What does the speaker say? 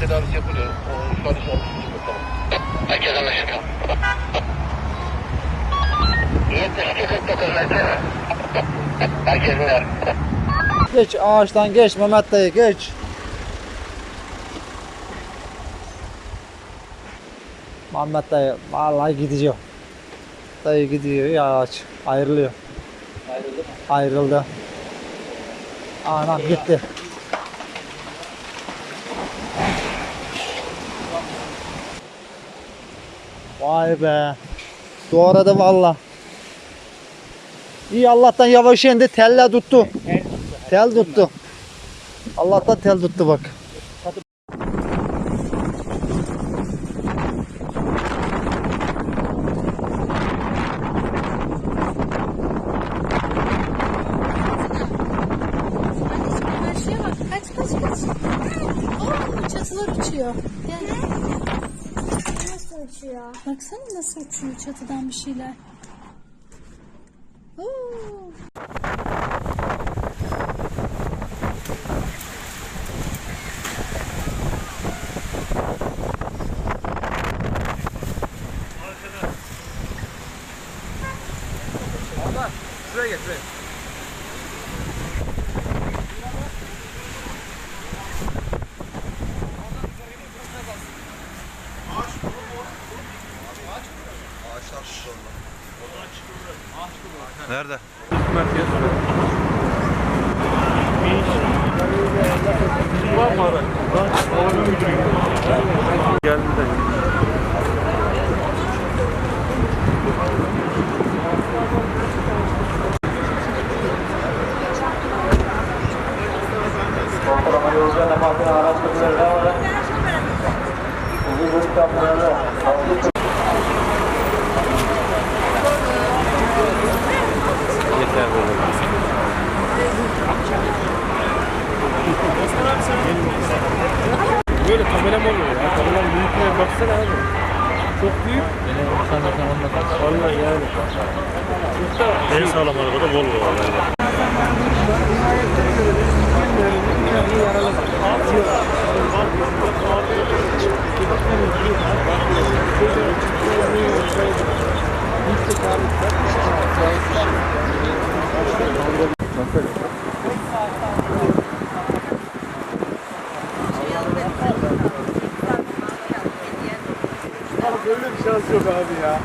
Kan tedavisi yapılıyor. O, şu an için olmuşsunuz bakalım. Şey Herkes anlaşıldı. Geç ağaçtan geç Mehmet dayı geç. Mehmet dayı vallahi gidiyor. Dayı gidiyor ya ağaç ayrılıyor. Ayrıldı mı? Ayrıldı. Anam gitti. Vay be. Doğradı valla. İyi Allah'tan yavaş indi telle tuttu. Tel tuttu. Allah'tan tel tuttu bak. Karşıya bak. Kaç kaç kaç. Oo, çatılar uçuyor. Gel. Uçuyor? Baksana nasıl uçuyor çatıdan bir şeyler. Oo. Şuraya gel şuraya. Nerede? Var mı araç? Var. Hava müdürüyüm. Geldi de. Yeter böyle. Böyle tabela mı oluyor ya? Tabelaların büyüklüğüne baksana abi. Çok büyük. Vallahi yani. Çok da En sağlam arabada Volvo var böyle bir şans yok abi ya.